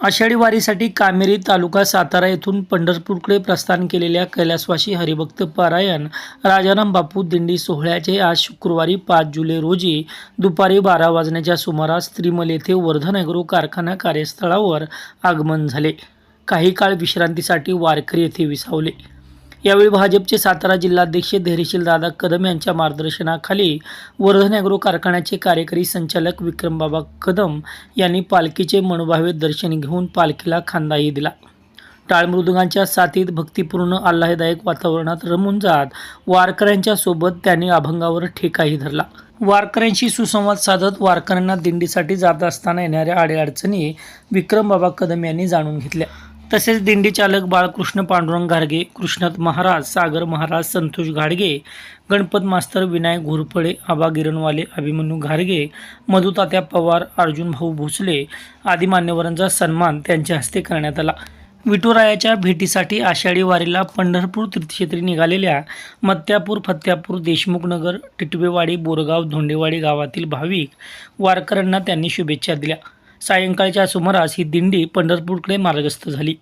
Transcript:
आषाढी वारीसाठी कामेरी तालुका सातारा येथून पंढरपूरकडे प्रस्थान केलेल्या कैलासवासी हरिभक्त पारायण राजाराम बापू दिंडी सोहळ्याचे आज शुक्रवारी पाच जुलै रोजी दुपारी बारा वाजण्याच्या सुमारास त्रिमल येथे वर्धन ॲग्रो कारखाना कार्यस्थळावर आगमन झाले. काही काळ विश्रांतीसाठी वारकरी येथे विसावले. यावेळी भाजपचे सातारा जिल्हाध्यक्ष धैर्यशील दादा कदम यांच्या मार्गदर्शनाखाली वर्धन ॲग्रो कारखान्याचे कार्यकारी संचालक विक्रमबाबा कदम यांनी पालखीचे मनोभावे दर्शन घेऊन पालखीला खांदाही दिला. टाळमृदुगांच्या साथीत भक्तिपूर्ण आल्हाददायक वातावरणात रमून जात वारकऱ्यांच्या सोबत त्यांनी अभंगावर ठेकाही धरला. वारकऱ्यांशी सुसंवाद साधत वारकऱ्यांना दिंडीसाठी जात असताना येणाऱ्या अडीअडचणी विक्रमबाबा कदम यांनी जाणून घेतल्या. तसेच दिंडी चालक बाळकृष्ण पांडुरंग घारगे कृष्णात महाराज सागर महाराज संतोष घाडगे गणपत मास्तर विनायक घोरपडे आबा गिरणवाले अभिमन्यू घारगे मधुतात्या पवार अर्जुन भाऊ भोसले आदी मान्यवरांचा सन्मान त्यांच्या हस्ते करण्यात आला. विठुरायाच्या भेटीसाठी आषाढी वारीला पंढरपूर तीर्थक्षेत्री निघालेल्या मत्यापूर फत्यापूर देशमुखनगर टिटवेवाडी बोरगाव धोंडेवाडी गावातील भाविक वारकऱ्यांना त्यांनी शुभेच्छा दिल्या. सायंकाळच्या सुमारास ही दिंडी पंढरपूरकडे मार्गस्थ झाली.